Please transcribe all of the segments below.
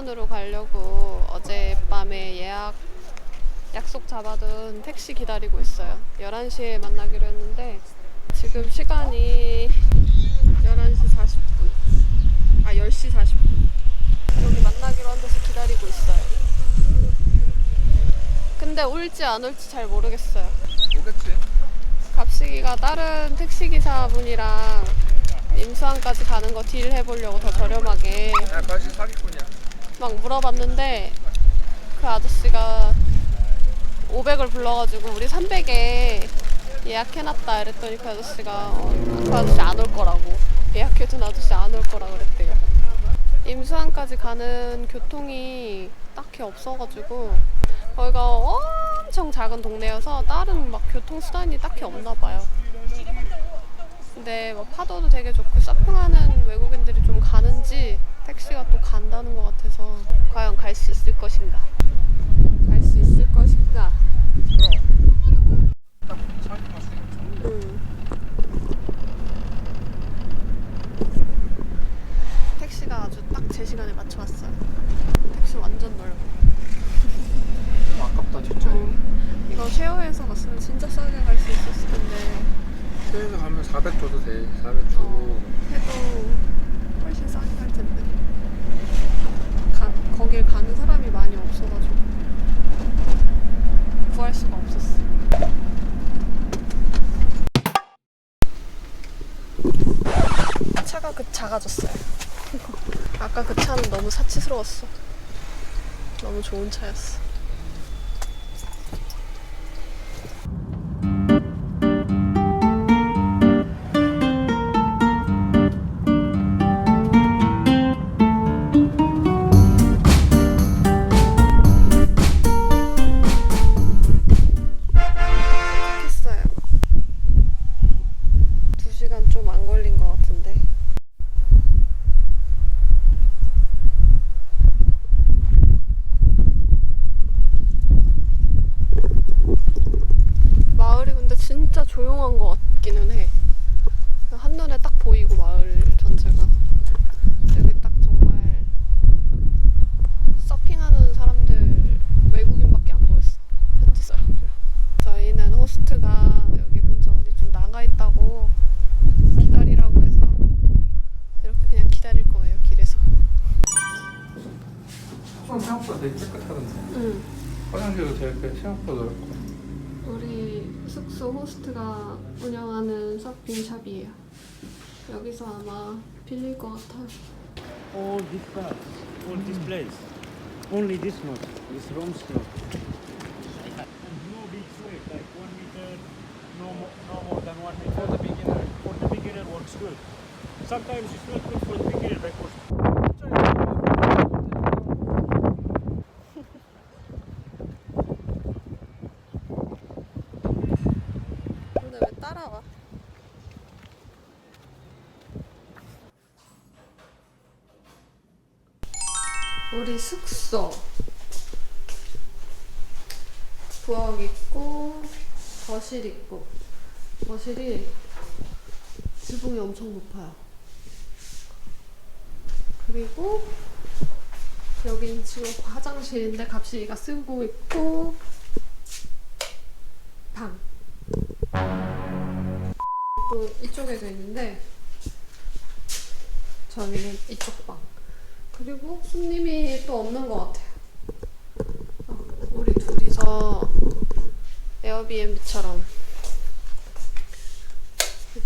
임수안으로 가려고 어젯밤에 예약 약속 잡아둔 택시 기다리고 있어요. 11시에 만나기로 했는데 지금 시간이 11시 40분. 아, 10시 40분. 여기 만나기로 한 데서 기다리고 있어요. 근데 올지 안 올지 잘 모르겠어요. 오겠지. 갑식이가 다른 택시기사분이랑 임수안까지 가는 거 딜 해보려고 더 저렴하게 야, 관심 사기꾼이야. 막 물어봤는데 그 아저씨가 500을 불러가지고 우리 300에 예약해놨다 이랬더니 그 아저씨가 어, 그 아저씨 안 올 거라고. 예약해둔 아저씨 안 올 거라 그랬대요. 임수안까지 가는 교통이 딱히 없어가지고 거기가 엄청 작은 동네여서 다른 막 교통수단이 딱히 없나 봐요 근데 뭐 파도도 되게 좋고 서핑하는 외국인들이 좀 가는지 택시가 또 간다는 것 같아서 과연 갈 수 있을 것인가? 갈 수 있을 것인가? 그럼. 딱 사기 맞으니까. 응. 택시가 아주 딱 제 시간에 맞춰 왔어요. 택시 완전 넓어. 좀 아깝다, 진짜. 이거 쉐어해서 갔으면 진짜 싸게 갈 수 있었을 텐데 세에서 가면 400 줘도 돼. 400 주고. 어, 해도 훨씬 싸게 갈 텐데. 가, 거길 가는 사람이 많이 없어가지고 구할 수가 없었어. 차가 급 작아졌어요. 아까 그 차는 너무 사치스러웠어. 너무 좋은 차였어. 운영하는 서핑샵이에요. 여기서 아마 빌릴 것 같아요. all this part, all this place. Only this much. This room slope. And no big sway, like one meter, no more, no more than one meter. For the beginner. For the beginner works good. Sometimes it's not good for the beginner because 근데 왜 따라와? 우리 숙소 부엌 있고 거실 있고 거실이 지붕이 엄청 높아요. 그리고 여긴 지금 화장실인데 갑시이가 쓰고 있고 방. 또 이쪽에도 있는데 저희는 이쪽 방 그리고 손님이 또 없는 것 같아요. 어, 우리 둘이서 에어비앤비처럼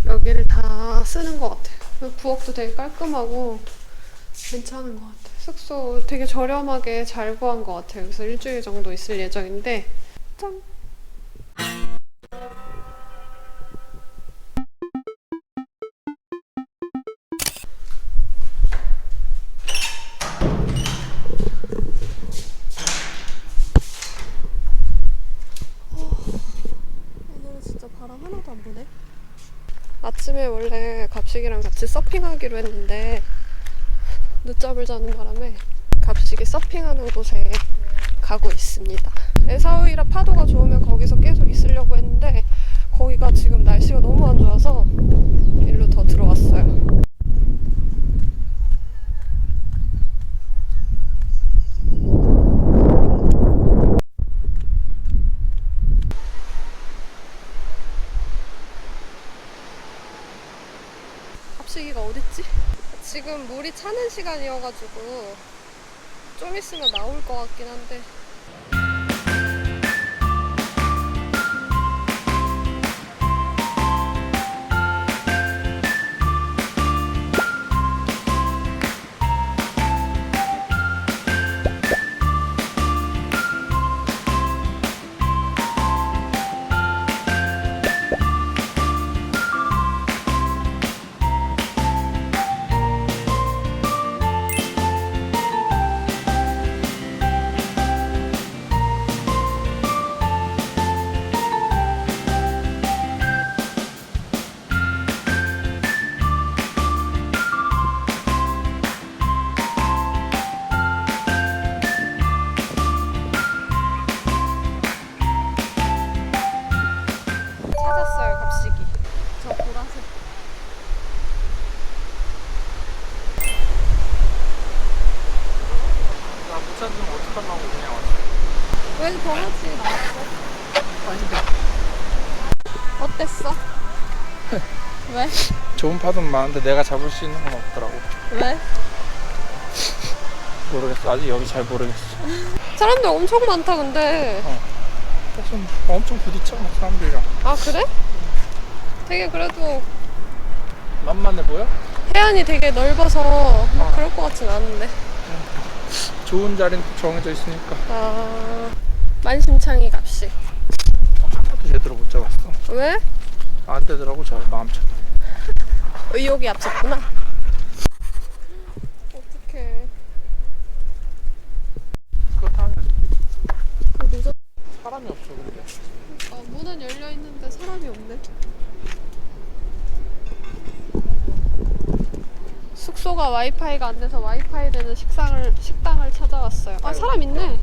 여기를 다 쓰는 것 같아요. 부엌도 되게 깔끔하고 괜찮은 것 같아요. 숙소 되게 저렴하게 잘 구한 것 같아요. 그래서 일주일 정도 있을 예정인데 짠 아침에 원래 갑식이랑 같이 서핑하기로 했는데 늦잠을 자는 바람에 갑식이 서핑하는 곳에 가고 있습니다. 에사우이라 파도가 좋으면 거기서 계속 있으려고 했는데 거기가 지금 날씨가 너무 안 좋아서 일로 더 들어왔어요. 시기가 어딨지? 지금 물이 차는 시간이어가지고 좀 있으면 나올 것 같긴 한데 좋은 파도는 많은데 내가 잡을 수 있는 건 없더라고. 왜? 모르겠어. 아직 여기 잘 모르겠어. 사람들 엄청 많다 근데 무슨 엄청 부딪혀 막 사람들이랑. 아 그래? 되게 그래도 만만해 보여? 해안이 되게 넓어서 막 그럴 것 같진 않은데 좋은 자리는 정해져 있으니까 아 만신창이 갑시 한 번도 제대로 못 잡았어. 왜? 안 되더라고 저 마음처럼. 의욕이 앞섰구나 어떡해 그렇다면 늦어 사람이 없어 근데. 어, 문은 열려 있는데 사람이 없네. 숙소가 와이파이가 안 돼서 와이파이 되는 식상을 식당을 찾아왔어요. 아 사람 있네.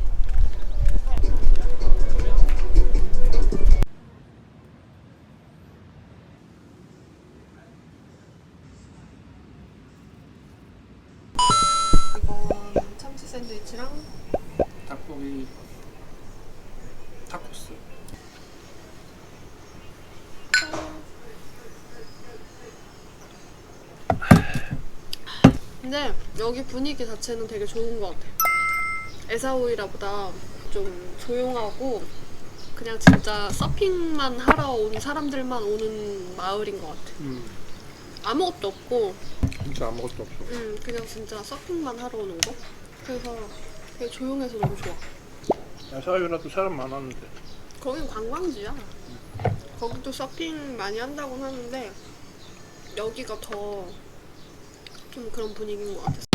분위기 자체는 되게 좋은 것 같아. 에사오이라보다 좀 조용하고 그냥 진짜 서핑만 하러 온 사람들만 오는 마을인 것 같아. 음. 아무것도 없고, 진짜 아무것도 없어. 음, 그냥 진짜 서핑만 하러 오는 거. 그래서 되게 조용해서 너무 좋아. 야 사유라도 사람 많았는데. 거긴 관광지야. 거기도 서핑 많이 한다고 하는데 여기가 더 좀 그런 분위기인 것 같았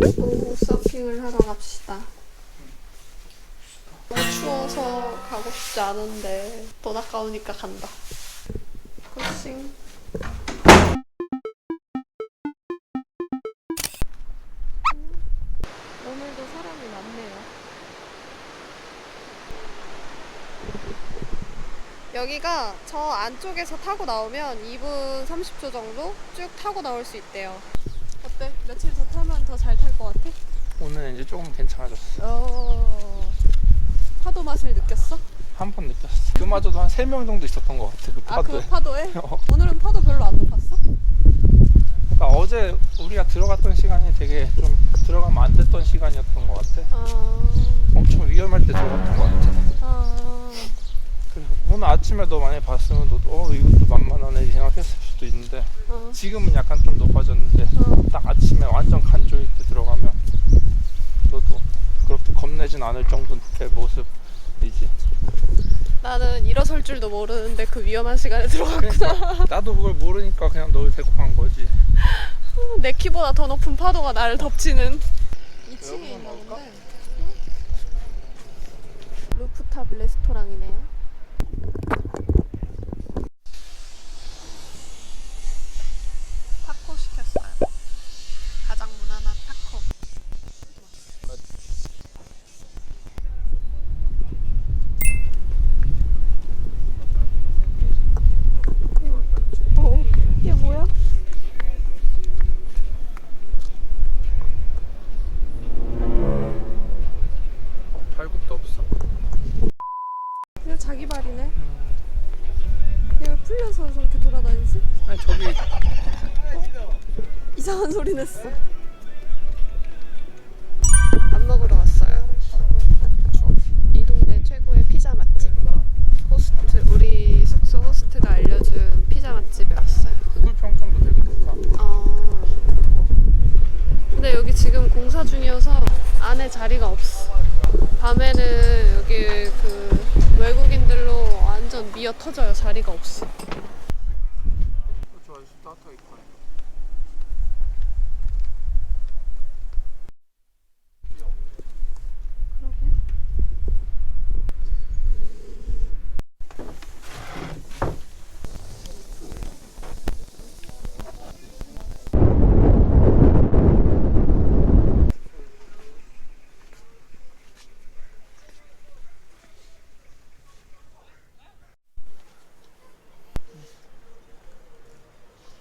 어. 오, 서핑을 하러 갑시다. 너무 추워서 가고 싶지 않은데 돈 아까우니까 간다. crossing. 오늘도 사람이 많네요. 여기가 저 안쪽에서 타고 나오면 2분 30초 정도 쭉 타고 나올 수 있대요. 어때? 며칠 더 타면 더 잘 탈 것 같아? 오늘 이제 조금 괜찮아졌어. 어. 파도 맛을 느꼈어? 한 번 느꼈어. 그마저도 한 세 명 정도 있었던 것 같아. 그 아, 파도에. 그 파도에? 어. 오늘은 파도 별로 안 높았어? 그러니까 어제 우리가 들어갔던 시간이 되게 좀 들어가면 안 됐던 시간이었던 것 같아. 아. 엄청 위험할 때 들어갔던 것 같아. 아. 아침에 너 만약에 봤으면 너도 어 이것도 만만하네 생각했을 수도 있는데 어. 지금은 약간 좀 높아졌는데 어. 딱 아침에 완전 간조일 때 들어가면 너도 그렇게 겁내진 않을 정도의 모습이지. 나는 일어설 줄도 모르는데 그 위험한 시간에 들어갔구나. 그러니까 나도 그걸 모르니까 그냥 널 데리고 간 거지. 내 키보다 더 높은 파도가 나를 덮치는 2층에 여기서 있나? 본데 루프탑 레스토랑이네요 소리 냈어. 밥 먹으러 왔어요. 이 동네 최고의 피자 맛집. 호스트 우리 숙소 호스트가 알려준 피자 맛집에 왔어요. 구글 평점도 되게 좋다. 어. 근데 여기 지금 공사 중이어서 안에 자리가 없어. 밤에는 여기 그 외국인들로 완전 미어 터져요. 자리가 없어. 좋아요. 따뜻하게 입고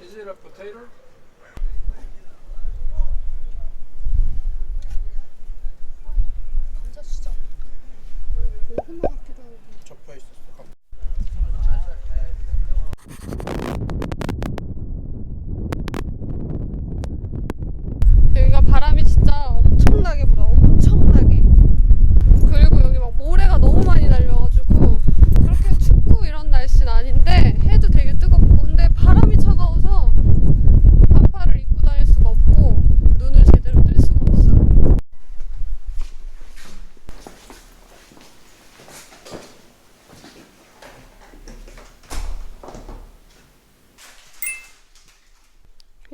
Is it a potato? 감자 수저. 고구마 같기도 하고. 접혀 있었어. 여기가 바람이 진짜 엄청나게 불어. 엄청나게. 그리고 여기 막 모래가 너무 많이 날려가지고 그렇게 춥고 이런 날씨는 아닌데 해도 되게 뜨겁고 근데 바람이 차가워서 반팔을 입고 다닐 수가 없고 눈을 제대로 뜰 수가 없어요.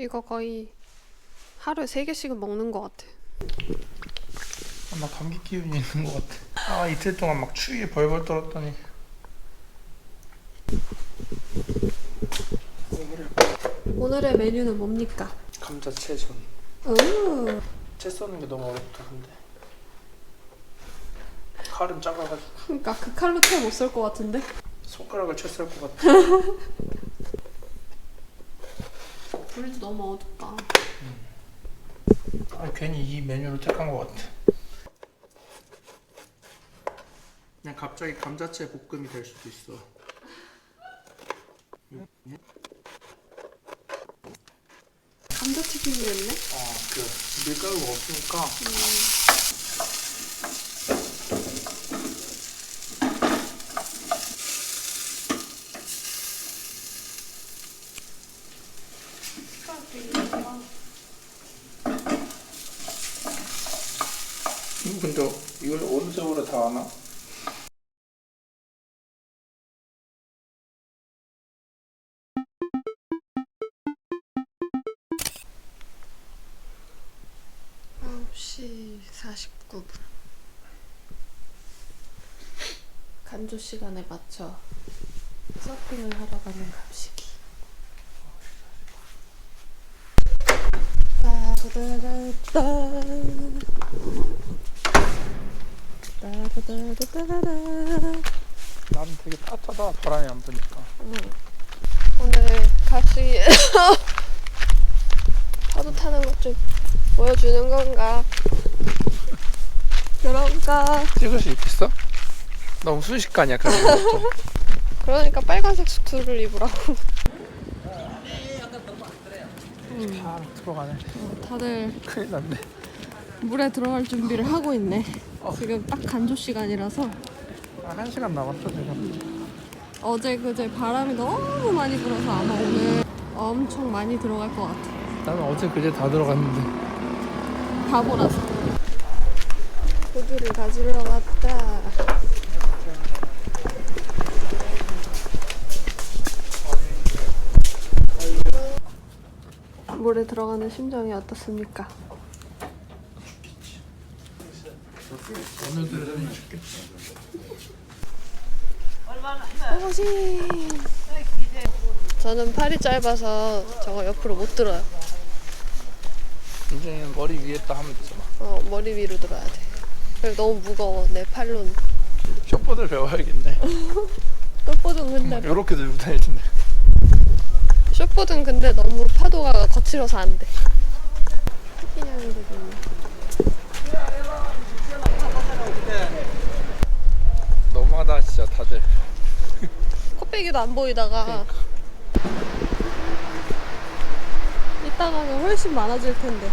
이거 거의 하루에 세 개씩은 먹는 것 같아. 아, 나 감기 기운이 있는 것 같아. 아 이틀 동안 막 추위에 벌벌 떨었더니. 오늘의 메뉴는 뭡니까? 감자 채전. 오. 채 써는 게 너무 어렵다 근데. 칼은 작아가지고 그러니까 그 칼로 채 못 썰 것 같은데? 손가락을 채 썰 것 같아. 불도 너무 어둡다. 아 괜히 이 메뉴를 택한 것 같아. 그냥 갑자기 감자채 볶음이 될 수도 있어. 감자튀김이 됐네? 아 그 밀가루가 없으니까 이거 근데 이걸 어느 세월에 다 하나? 시 49분. 간조 시간에 맞춰 서핑을 하러 가는 갑시기. 따다다다. 따다다다다다. 나는 되게 따뜻하다 바람이 안 부니까 오늘 같이 파도 타는 것 좀 보여주는 건가? 그런가? 찍을 수 있겠어? 너무 순식간이야 그런 것도 그러니까 빨간색 수트를 입으라고. 다 들어가네 다들 큰일 났네 물에 들어갈 준비를 하고 있네. 지금 딱 간조 시간이라서 아, 한 시간 남았어 지금 어제 그제 바람이 너무 많이 불어서 아마 오늘 엄청 많이 들어갈 것 같아. 나는 어제 그제 다 들어갔는데 바보라서. 고기를 가지러 왔다. 물에 들어가는 심정이 어떻습니까? 오늘들은. 저는 팔이 짧아서 저거 옆으로 못 들어요. 이제는 머리 위에다 하면 되잖아 어, 머리 위로 들어야 돼. 그리고 너무 무거워, 내 팔로는. 숏보드를 배워야겠네 숏보드는 근데, 이렇게 들고 다닐 텐데 숏보드는 근데 너무 파도가 거칠어서 안 돼. 있네. 너무하다 진짜 다들 코빼기도 안 보이다가. 이 이따가는 훨씬 많아질 텐데.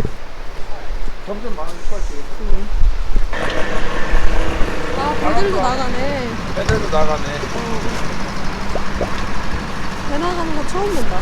점점 많아질 거지. 아, 배들도 나가네. 애들도 나가네. 배 나가는 거 처음 본다.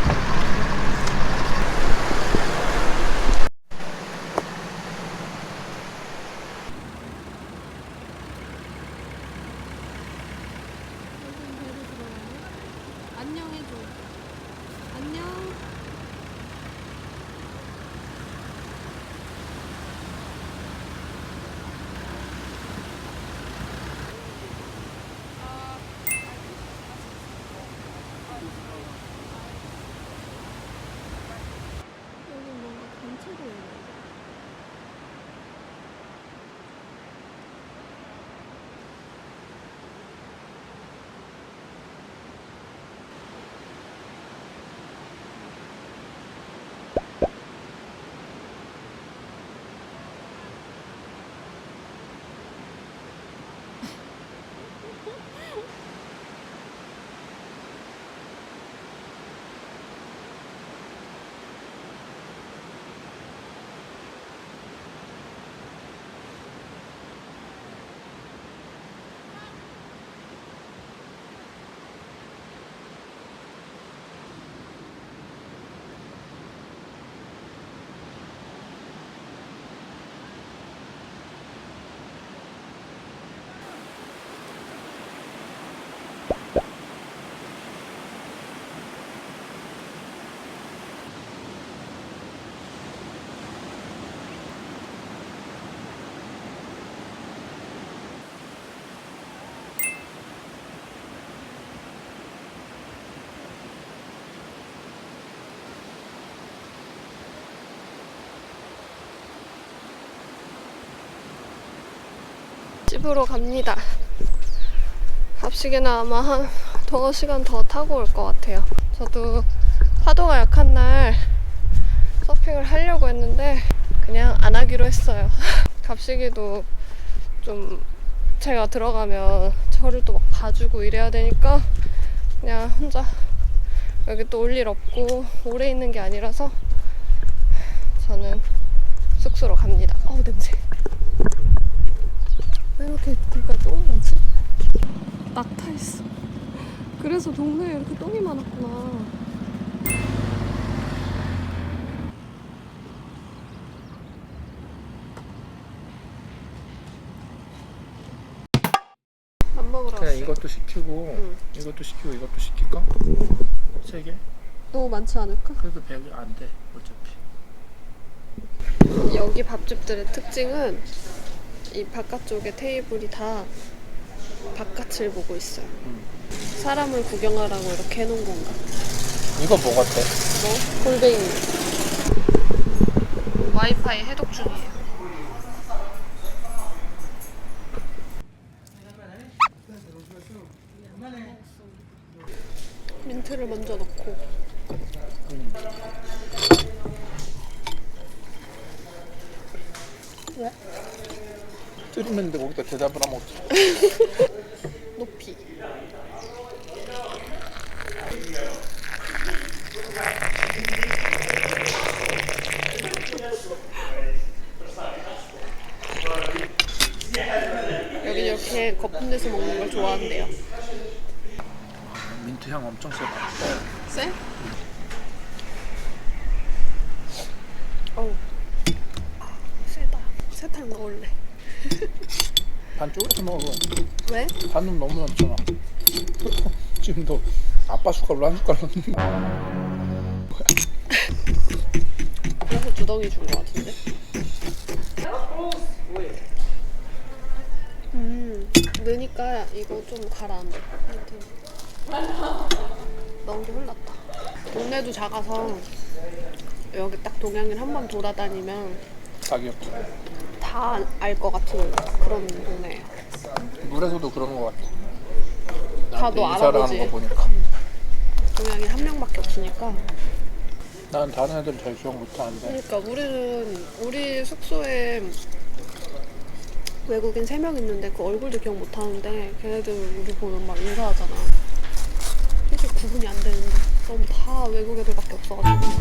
집으로 갑니다. 합식에는 아마 한더 시간 더 타고 올 것 같아요. 저도 파도가 약한 날 서핑을 하려고 했는데 그냥 안 하기로 했어요. 갑식이도 좀 제가 들어가면 저를 또 막 봐주고 이래야 되니까 그냥 혼자 여기 또 올 일 없고 오래 있는 게 아니라서 저는 숙소로 갑니다. 어우 냄새. 왜 이렇게 길가에 똥이 많지? 낙타 있어. 그래서 동네에 이렇게 똥이 많았구나. 밥 먹으러 그냥 왔어요. 이것도 시키고 응. 이것도 시키고 이것도 시킬까? 세 개? 너무 많지 않을까? 그래도 100이 안 돼. 어차피. 여기 밥집들의 특징은 이 바깥쪽에 테이블이 다 바깥을 보고 있어요. 사람을 구경하라고 이렇게 해놓은 건가? 이거 뭐 같아? 뭐? 골뱅이. 와이파이 해독 중이에요. 민트를 먼저 넣고 왜? 트리는데 거기다 대답을 하면 어떡해? 높이. 여기 이렇게 거품 내서 먹는 걸 좋아한대요. 민트 향 엄청 세다. 쎄? 어우. 세다. 세탕 먹을래. 반 쪼개서 먹어. 왜? 반은 너무 많잖아. 지금 너 아빠 숟갈로 한 숟갈 넣는 그래서 두 덩이 준것 같은데? 음, 넣으니까 이거 좀 가라앉아. 너무 흘렀다. 동네도 작아서 여기 딱 동양인 한 번 돌아다니면 가격. 다알 것 같은 그런 동네예요. 물에서도 그런 거 같아. 나한테 알아보지? 하는 거 보니까. 동양인 한 명밖에 없으니까. 난 다른 애들 잘 수영 못하는데 그러니까 우리는 우리 숙소에 외국인 3명 있는데 그 얼굴도 기억 못하는데 걔네들 우리 보면 막 인사하잖아. 솔직히 구분이 안 되는데. 너무 다 외국 애들밖에 없어가지고.